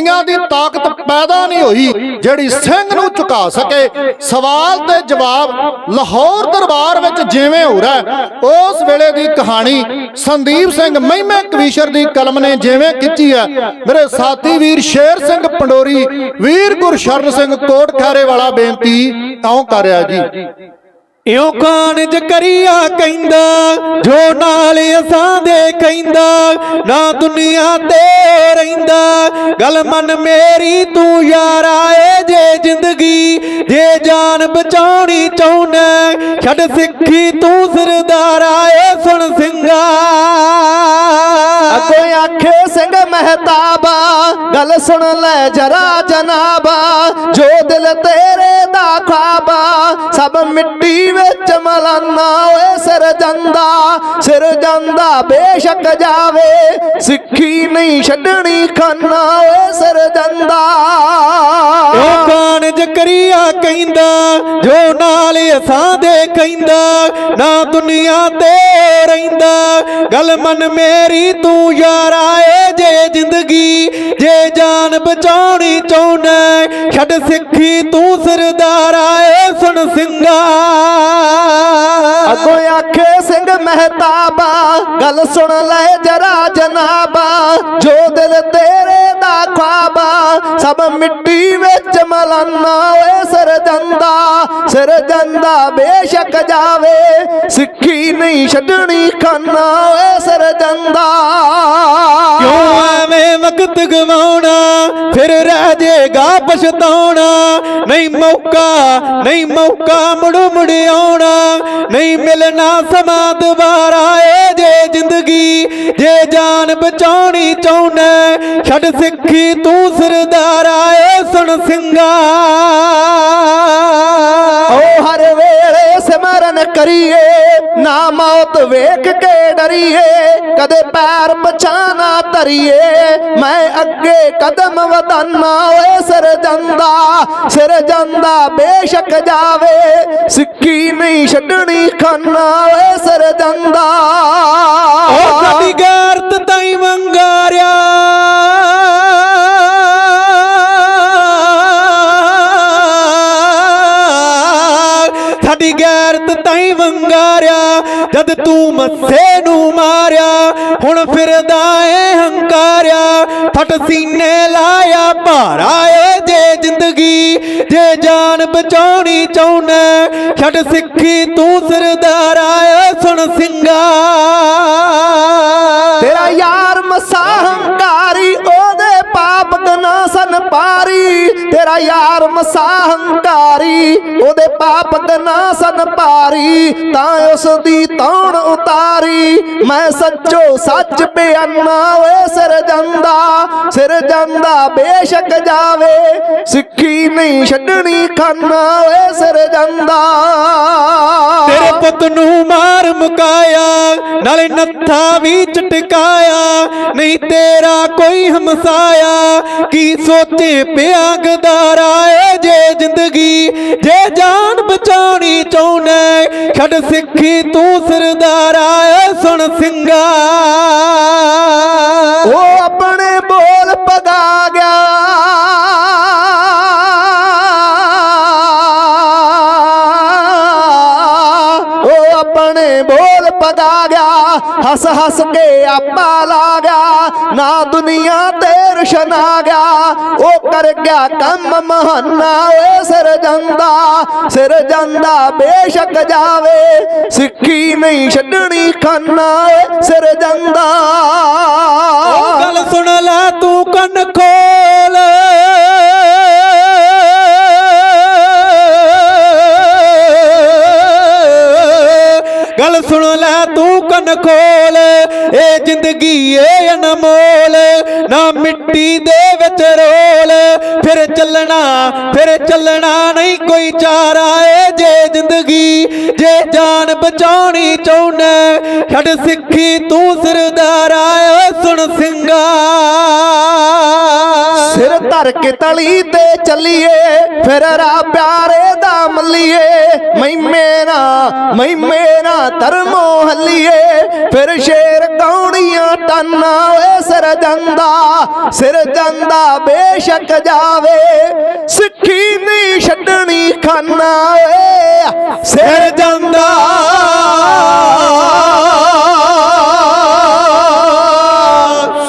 ਦੁਨੀਆ ਦੀ ਤਾਕਤ ਪੈਦਾ ਨਹੀਂ ਹੋਈ, ਜਿਹੜੀ ਸਿੰਘ ਨੂੰ ਝੁਕਾ ਸਕੇ। ਸਵਾਲ ਤੇ ਜਵਾਬ ਲਾਹੌਰ ਦਰਬਾਰ ਵਿੱਚ ਜਿਵੇਂ ਹੋ ਰਿਹਾ ਉਸ ਵੇਲੇ ਦੀ ਕਹਾਣੀ ਸੰਦੀਪ ਸਿੰਘ ਮਹਿਮੇ ਕਵੀਸ਼ਰ ਦੀ ਕਲਮ ਨੇ ਜਿਵੇਂ ਖਿੱਚੀ ਹੈ। ਮੇਰੇ ਸਾਥੀ ਵੀਰ ਸ਼ੇਰ ਸਿੰਘ ਪੰਡੋਰੀ, ਵੀਰ ਗੁਰਸ਼ਰਨ ਸਿੰਘ ਕੋਟ ਖਾਰੇ ਵਾਲਾ ਬੇਨਤੀ ਆਉਂ ਕਰਿਆ ਜੀ। ਇਉਂ ਕਾਨਜ ਕਰੀਆ ਕਹਿੰਦਾ, ਜੋ ਨਾਲ ਅਸਾਂ ਦੇ ਕਹਿੰਦਾ, ਨਾ ਦੁਨੀਆ ਤੇ ਰਹਿੰਦਾ। ਗੱਲ ਮਨ ਮੇਰੀ, ਤੂੰ ਯਾਰਾ ਏ ਜੇ ਜ਼ਿੰਦਗੀ, ਜੇ ਜਾਨ ਬਚਾਉਣੀ ਚਾਹੁੰਨਾ ਛੱਡ ਸਿੱਖੀ ਤੂੰ ਸਰਦਾਰਾ ਏ ਸੁਣ ਸਿੰਘਾ ਅੱਗੋਂ ਆਖੇ, ਸਿੰਘ ਮਹਿਤਾਬਾ, ਗੱਲ ਸੁਣ ਲੈ ਜਰਾ ਜਨਾਬਾ, ਜੋ ਦਿਲ ਤੇਰੇ ਦਾ ਖਾਬਾ, ਸਭ ਮਿੱਟੀ ਵਿੱਚ ਮਲਾਨਾ ਓਏ ਸਿਰ ਜਾਂਦਾ ਸਿਰ ਜਾਂਦਾ ਬੇਸ਼ੱਕ ਜਾਵੇ, ਸਿੱਖੀ ਨਹੀਂ ਛੱਡਣੀ ਖਾਨਾ ਓਏ ਸਿਰ ਜਾਂਦਾ। ਉਹ ਕਾਨਜ ਕਰੀਆ ਕਹਿੰਦਾ, ਜੋ ਨਾਲ ਅਸਾਂ ਦੇ ਕਹਿੰਦਾ, ਨਾ ਦੁਨੀਆ ਤੇ ਰਹਿੰਦਾ। ਗੱਲ ਮਨ ਮੇਰੀ, ਤੂੰ ਯਾਰਾ ਏ ਜੇ ਜ਼ਿੰਦਗੀ, ਜੇ ਜਾਨ ਬਚਾਉਣੀ ਚਾਹੁੰਨਾ ਛੱਡ ਸਿੱਖੀ ਤੂੰ ਸਰਦਾਰਾ ਏ ਸੁਣ ਸਿੰਘਾ। ਅੱਗੋਂ ਆਖੇ, ਸਿੰਘ ਮਹਿਤਾਬਾ, ਗੱਲ ਸੁਣ ਲੈ ਜਰਾ ਜਨਾਬਾ, ਜੋ ਦਿਲ ਤੇਰੇ ਬਾਬਾ, ਸਭ ਮਿੱਟੀ ਵਿੱਚ ਮਲਾਨਾ ਓਏ ਸਿਰ ਜਾਂਦਾ ਸਿਰ ਜਾਂਦਾ ਬੇਸ਼ੱਕ ਜਾਵੇ, ਸਿੱਖੀ ਨਹੀਂ ਛੱਡਣੀ ਖਾਨਾ ਓਏ ਸਿਰ ਜਾਂਦਾ। ਕਿਉਂ ਐਵੇਂ ਵਕਤ ਗਵਾਉਣਾ, ਫਿਰ ਰਹਿ ਜਾਏਗਾ ਪਛਤਾਉਣਾ ਨਹੀਂ ਮੌਕਾ ਨਹੀਂ ਮੌਕਾ ਮੁੜ ਮੁੜ ਆਉਣਾ। ਨਹੀਂ ਮਿਲਣਾ ਸਮਾਂ ਦੁਬਾਰਾ, ਏ ਜੇ ਜ਼ਿੰਦਗੀ, ਜੇ ਜਾਨ ਬਚਾਉਣੀ ਚਾਹੁੰਨਾ ਛੱਡ ਸਿੱਖੀ ਤੂੰ ਸਰਦਾਰਾ, ਏ ਸੁਣ ਸਿੰਘਾ ਓ ਹਰ ਵੇਲੇ ਸਿਮਰਨ ਕਰੀਏ। ਨਾ ਮੌਤ ਵੇਖ ਕੇ ਡਰੀਏ, ਕਦੇ ਪੈਰ ਪਛਾਣਾ ਧਰੀਏ। ਮੈਂ ਅੱਗੇ ਕਦਮ ਵਧਾਨਾ ਓਏ ਸਿਰ ਜਾਂਦਾ ਸਿਰ ਜਾਂਦਾ ਬੇਸ਼ੱਕ ਜਾਵੇ। ਸਿੱਖੀ ਨਹੀਂ ਛੱਡਣੀ ਖਾਨਾ ਓਏ ਸਿਰ ਜਾਂਦਾ। ਉਹ ਸਾਡੀ ਗੈਰਤ ਤਾਈ ਵੰਗਾਰਿਆ ਗੈਰਤ ਤਾਈ ਵੰਗਾਰਿਆ, ਜਦ ਤੂੰ ਮੱਥੇ ਨੂੰ ਮਾਰਿਆ, ਹੁਣ ਫਿਰਦਾ ਏ ਹੰਕਾਰਿਆ, ਫਟ ਸੀਨੇ ਲਾਇਆ ਭਾਰਾ ਏ ਜੇ ਜ਼ਿੰਦਗੀ, ਜੇ ਜਾਨ ਬਚਾਉਣੀ ਚਾਹੁੰਨਾ ਛੱਡ ਸਿੱਖੀ ਤੂੰ ਸਰਦਾਰਾ ਆਏ ਸੁਣ ਸਿੰਘਾ ਤੇਰਾ ਯਾਰ ਮਸਾ ਹੰਕਾਰੀ, ਉਹਦੇ ਪਾਪ ਗਨਾ ਸਨ ਪਾਰੀ, ਤਾਂ ਉਸ ਦੀ ਤੌਣ ਉਤਾਰੀ। ਮੈਂ ਸੱਚੋ ਸੱਚ ਬਿਆਨਾ ਓਏ, ਸਿਰ ਜਾਂਦਾ ਸਿਰ ਜਾਂਦਾ ਬੇਸ਼ੱਕ ਜਾਵੇ। ਸਿੱਖੀ ਨਹੀਂ ਛੱਡਣੀ ਖਾਨਾ ਓਏ, ਸਿਰ ਜਾਂਦਾ। ਤੇਰੇ ਪੁੱਤ ਨੂੰ ਮਾਰ ਮੁਕਾਇਆ, ਨਾਲੇ ਨੱਥਾ ਵੀ ਚਟਕਾਇਆ, ਨਹੀਂ ਤੇਰਾ ਕੋਈ ਹਮਸਾਇਆ, ਕੀ ਸੋਚੇ ਪਿਆ ਗਦਾਰਾ ਏ ਜੇ ਜ਼ਿੰਦਗੀ, ਜੇ ਜਾਨ ਬਚਾਣੀ ਚਾਹੁੰਨਾ ਛੱਡ ਸਿੱਖੀ ਤੂੰ ਸਰਦਾਰਾ ਏ ਸੁਣ ਸਿੰਘਾ ਹੱਸ ਹੱਸ ਕੇ ਆਪਾ ਲਾ ਗਿਆ, ਨਾ ਦੁਨੀਆ ਤੇ ਰੁਸ਼ਨ ਆ ਗਿਆ। ਉਹ ਕਰ ਗਿਆ ਕੰਮ ਮਹਾਨਾ ਓਏ ਸਿਰ ਜਾਂਦਾ ਸਿਰ ਜਾਂਦਾ ਬੇਸ਼ੱਕ ਜਾਵੇ। ਸਿੱਖੀ ਨਹੀਂ ਛੱਡਣੀ ਖਾਨਾ ਓਏ ਸਿਰ ਜਾਂਦਾ। ਗੱਲ ਸੁਣ ਲੈ ਤੂੰ ਕੰਨ ਖੋਲ। ਸੁਣ ਲੈ ਤੂੰ ਕੰਨ ਖੋਲ ਇਹ ਜ਼ਿੰਦਗੀ ਏ ਅਨਮੋਲ, ਨਾ ਮਿੱਟੀ ਦੇ ਵਿੱਚ ਰੋਲ, ਫਿਰ ਚੱਲਣਾ ਫਿਰ ਚੱਲਣਾ ਨਹੀਂ ਕੋਈ ਚਾਰਾ, ਏ ਜੇ ਜ਼ਿੰਦਗੀ, ਜੇ ਜਾਨ ਬਚਾਉਣੀ ਚਾਹੁੰਨਾ ਛੱਡ ਸਿੱਖੀ ਤੂੰ ਸਰਦਾਰਾ, ਏ ਸੁਣ ਸਿੰਘਾ ਸਿਰ ਤਲੀ ਤੇ ਚੱਲੀਏ, ਫਿਰ ਰਾ ਪਿਆਰੇ ਦਾ ਮੱਲੀਏ। ਮੈਂ ਮੇਰਾ ਮੈਂ ਮੇਰਾ ਧਰਮੋ ਹੱਲੀਏ। ਫਿਰ ਸ਼ੇਰ ਕੌਣੀਆਂ ਟਾਨਾ ਓਏ ਸਿਰ ਜਾਂਦਾ ਸਿਰ ਜਾਂਦਾ ਬੇਸ਼ੱਕ ਜਾਵੇ। ਸਿੱਖੀ ਨਹੀਂ ਛੱਡਣੀ ਖਾਨਾ ਓਏ ਸਿਰ ਜਾਂਦਾ